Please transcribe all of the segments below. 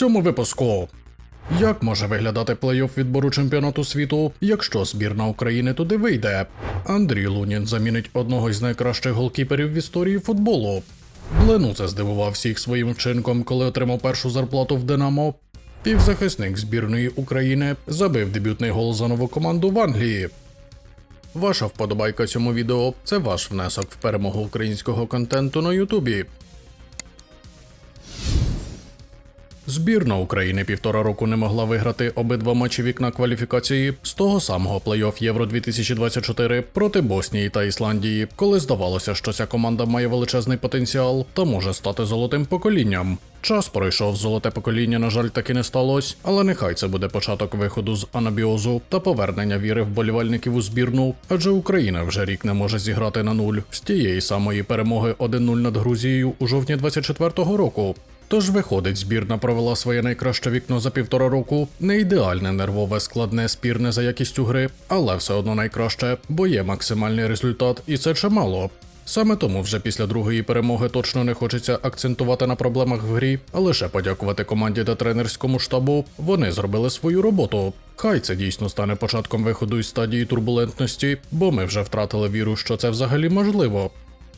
цьому випуску. Як може виглядати плей-офф відбору чемпіонату світу, якщо збірна України туди вийде? Андрій Лунін замінить одного із найкращих голкіперів в історії футболу. Бленуце здивував всіх своїм вчинком, коли отримав першу зарплату в Динамо. Півзахисник збірної України забив дебютний гол за нову команду в Англії. Ваша вподобайка цьому відео це ваш внесок в перемогу українського контенту на Ютубі. Збірна України півтора року не могла виграти обидва матчі вікна кваліфікації з того самого плей-офф Євро 2024 проти Боснії та Ісландії, коли здавалося, що ця команда має величезний потенціал та може стати золотим поколінням. Час пройшов, золоте покоління, на жаль, таки не сталося, але нехай це буде початок виходу з анабіозу та повернення віри вболівальників у збірну, адже Україна вже рік не може зіграти на нуль з тієї самої перемоги 1-0 над Грузією у жовтні 24-го року. Тож виходить, збірна провела своє найкраще вікно за півтора року. Не ідеальне, нервове, складне, спірне за якістю гри, але все одно найкраще, бо є максимальний результат, і це чимало. Саме тому вже після другої перемоги точно не хочеться акцентувати на проблемах в грі, а лише подякувати команді та тренерському штабу. Вони зробили свою роботу. Хай це дійсно стане початком виходу із стадії турбулентності, бо ми вже втратили віру, що це взагалі можливо.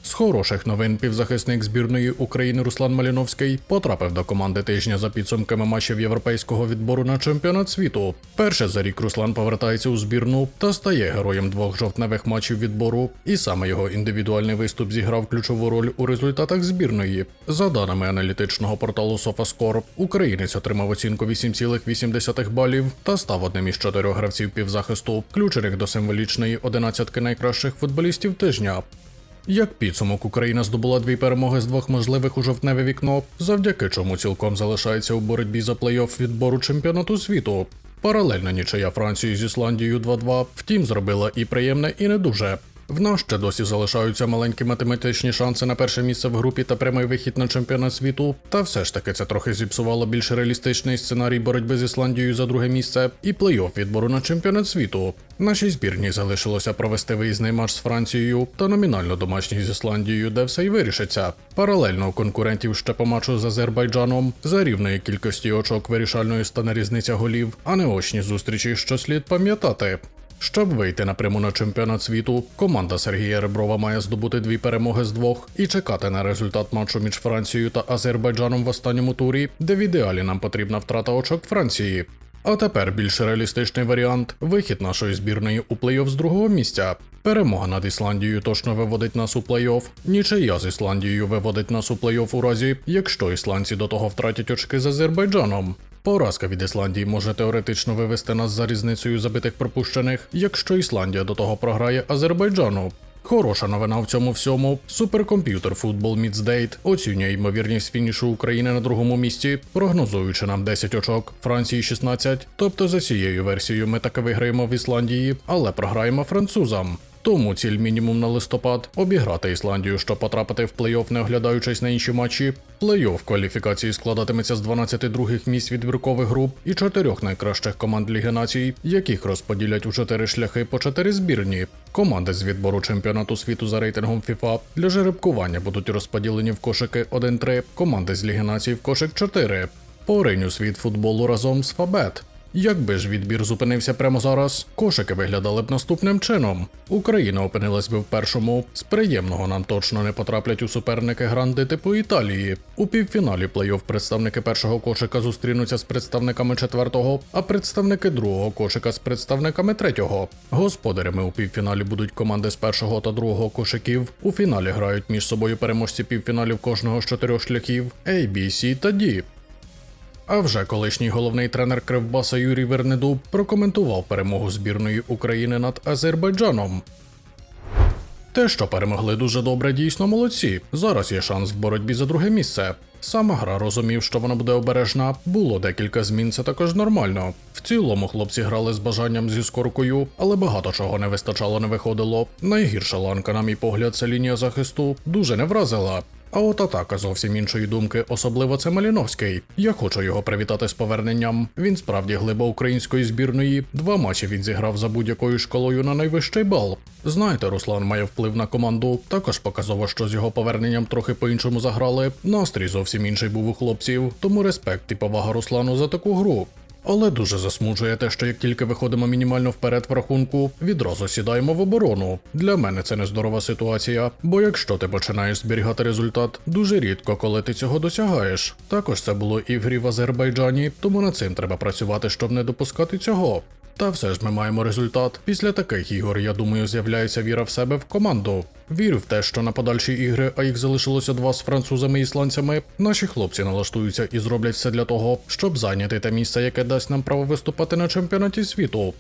З хороших новин півзахисник збірної України Руслан Маліновський потрапив до команди тижня за підсумками матчів європейського відбору на чемпіонат світу. Перше за рік Руслан повертається у збірну та стає героєм двох жовтневих матчів відбору. І саме його індивідуальний виступ зіграв ключову роль у результатах збірної. За даними аналітичного порталу SofaScore, українець отримав оцінку 8,8 балів та став одним із чотирьох гравців півзахисту, включених до символічної одинадцятки найкращих футболістів тижня. Як підсумок, Україна здобула дві перемоги з двох можливих у жовтневе вікно, завдяки чому цілком залишається у боротьбі за плей-офф відбору чемпіонату світу. Паралельно нічия Франції з Ісландією 2-2, втім зробила і приємне, і не дуже. В нас ще досі залишаються маленькі математичні шанси на перше місце в групі та прямий вихід на чемпіонат світу. Та все ж таки це трохи зіпсувало більш реалістичний сценарій боротьби з Ісландією за друге місце і плей-офф відбору на чемпіонат світу. Нашій збірні залишилося провести виїзний матч з Францією та номінально домашній з Ісландією, де все й вирішиться. Паралельно у конкурентів ще по матчу з Азербайджаном за рівної кількості очок вирішальною стане різниця голів, а не очні зустрічі, що слід пам'ятати. Щоб вийти напряму на чемпіонат світу, команда Сергія Реброва має здобути дві перемоги з двох і чекати на результат матчу між Францією та Азербайджаном в останньому турі, де в ідеалі нам потрібна втрата очок Франції. А тепер більш реалістичний варіант вихід нашої збірної у плей-офф з другого місця. Перемога над Ісландією точно виводить нас у плей-офф. Нічия з Ісландією виводить нас у плей-офф у разі, якщо ісландці до того втратять очки з Азербайджаном. Поразка від Ісландії може теоретично вивести нас за різницею забитих пропущених, якщо Ісландія до того програє Азербайджану. Хороша новина в цьому всьому. Суперкомп'ютер Meets Date оцінює ймовірність фінішу України на другому місці, прогнозуючи нам 10 очок, Франції 16. Тобто за цією версією ми таки виграємо в Ісландії, але програємо французам. Тому ціль мінімум на листопад обіграти Ісландію, щоб потрапити в плей-офф, не оглядаючись на інші матчі. Плей-офф кваліфікації складатиметься з 12 других місць відбіркових груп і чотирьох найкращих команд Ліги націй, яких розподілять у чотири шляхи по чотири збірні. Команди з відбору чемпіонату світу за рейтингом FIFA для жеребкування будуть розподілені в кошики 1-3, команди з Ліги націй в кошик 4. Поринь у світ футболу разом з Фабет. Якби ж відбір зупинився прямо зараз, кошики виглядали б наступним чином. Україна опинилась би в першому. З приємного нам точно не потраплять у суперники гранди типу Італії. У півфіналі плей-офф представники першого кошика зустрінуться з представниками четвертого, а представники другого кошика з представниками третього. Господарями у півфіналі будуть команди з першого та другого кошиків. У фіналі грають між собою переможці півфіналів кожного з чотирьох шляхів A, B, C та D. А вже колишній головний тренер Кривбаса Юрій Вернедуб прокоментував перемогу збірної України над Азербайджаном. Те, що перемогли дуже добре, дійсно молодці. Зараз є шанс в боротьбі за друге місце. Сама гра розумів, що вона буде обережна. Було декілька змін, це також нормально. В цілому хлопці грали з бажанням зі скоркою, але багато чого не вистачало, не виходило. Найгірша ланка, на мій погляд, це лінія захисту дуже не вразила. А от атака зовсім іншої думки, особливо це Маліновський. Я хочу його привітати з поверненням. Він справді глиба української збірної. Два матчі він зіграв за будь-якою школою на найвищий бал. Знаєте, Руслан має вплив на команду. Також показово, що з його поверненням трохи по-іншому заграли. Настрій зовсім інший був у хлопців. Тому респект і повага Руслану за таку гру. Але дуже засмучує те, що як тільки виходимо мінімально вперед в рахунку, відразу сідаємо в оборону. Для мене це нездорова ситуація, бо якщо ти починаєш зберігати результат, дуже рідко, коли ти цього досягаєш. Також це було і в грі в Азербайджані, тому над цим треба працювати, щоб не допускати цього. Та все ж ми маємо результат. Після таких ігор, я думаю, з'являється віра в себе в команду. Вірю в те, що на подальші ігри, а їх залишилося два з французами і ісландцями, наші хлопці налаштуються і зроблять все для того, щоб зайняти те місце, яке дасть нам право виступати на чемпіонаті світу.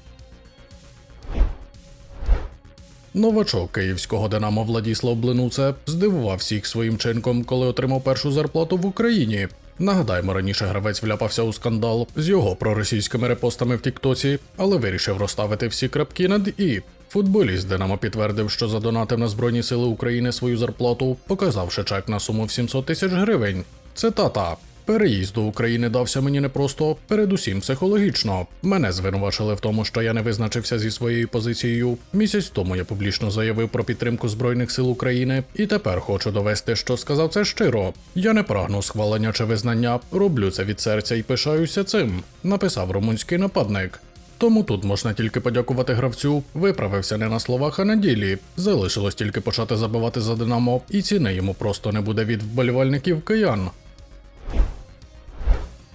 Новачок київського Динамо Владіслав Блинуце здивував всіх своїм чинком, коли отримав першу зарплату в Україні. Нагадаємо, раніше гравець вляпався у скандал з його проросійськими репостами в Тіктоці, але вирішив розставити всі крапки над і. Футболіст Динамо підтвердив, що задонатив на Збройні Сили України свою зарплату, показавши чек на суму в 700 тисяч гривень. Цитата. Переїзд до України дався мені непросто, передусім психологічно. Мене звинувачили в тому, що я не визначився зі своєю позицією. Місяць тому я публічно заявив про підтримку Збройних сил України, і тепер хочу довести, що сказав це щиро. Я не прагну схвалення чи визнання, роблю це від серця і пишаюся цим. Написав румунський нападник. Тому тут можна тільки подякувати гравцю, виправився не на словах, а на ділі. Залишилось тільки почати забивати за Динамо, і ціни йому просто не буде від вболівальників киян.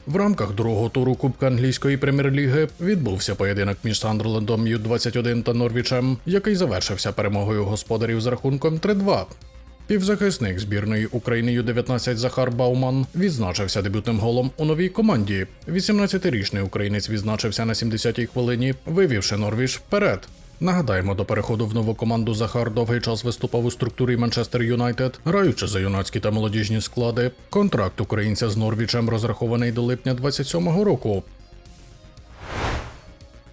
В рамках другого туру Кубка англійської прем'єр-ліги відбувся поєдинок між Сандерлендом Ю-21 та Норвічем, який завершився перемогою господарів з рахунком 3-2. Півзахисник збірної України Ю-19 Захар Бауман відзначився дебютним голом у новій команді. 18-річний українець відзначився на 70-й хвилині, вивівши Норвіж вперед. Нагадаємо, до переходу в нову команду Захар довгий час виступав у структурі Манчестер Юнайтед, граючи за юнацькі та молодіжні склади. Контракт українця з Норвічем розрахований до липня 27-го року.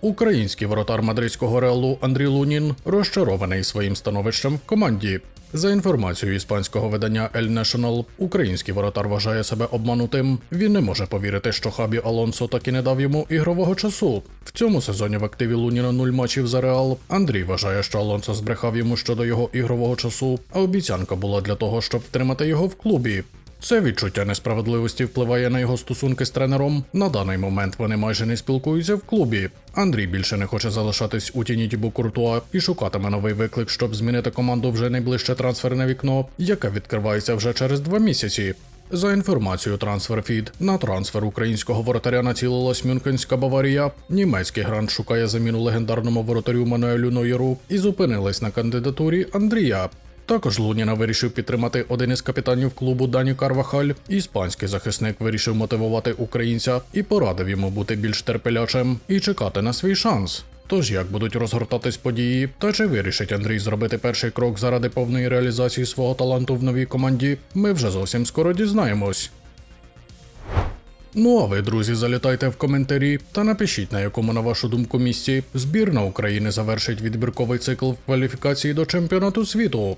Український воротар мадридського реалу Андрій Лунін розчарований своїм становищем в команді. За інформацією іспанського видання El National, український воротар вважає себе обманутим. Він не може повірити, що Хабі Алонсо так і не дав йому ігрового часу. В цьому сезоні в активі Луніна нуль матчів за Реал. Андрій вважає, що Алонсо збрехав йому щодо його ігрового часу, а обіцянка була для того, щоб втримати його в клубі. Це відчуття несправедливості впливає на його стосунки з тренером. На даний момент вони майже не спілкуються в клубі. Андрій більше не хоче залишатись у тіні Тібу Куртуа і шукатиме новий виклик, щоб змінити команду вже найближче трансферне вікно, яке відкривається вже через два місяці. За інформацією TransferFeed, на трансфер українського воротаря націлилась Мюнхенська Баварія. Німецький грант шукає заміну легендарному воротарю Мануелю Нойеру і зупинились на кандидатурі Андрія. Також Луніна вирішив підтримати один із капітанів клубу Дані Карвахаль. Іспанський захисник вирішив мотивувати українця і порадив йому бути більш терпелячим і чекати на свій шанс. Тож як будуть розгортатись події, та чи вирішить Андрій зробити перший крок заради повної реалізації свого таланту в новій команді, ми вже зовсім скоро дізнаємось. Ну а ви, друзі, залітайте в коментарі та напишіть, на якому, на вашу думку, місці збірна України завершить відбірковий цикл в кваліфікації до чемпіонату світу.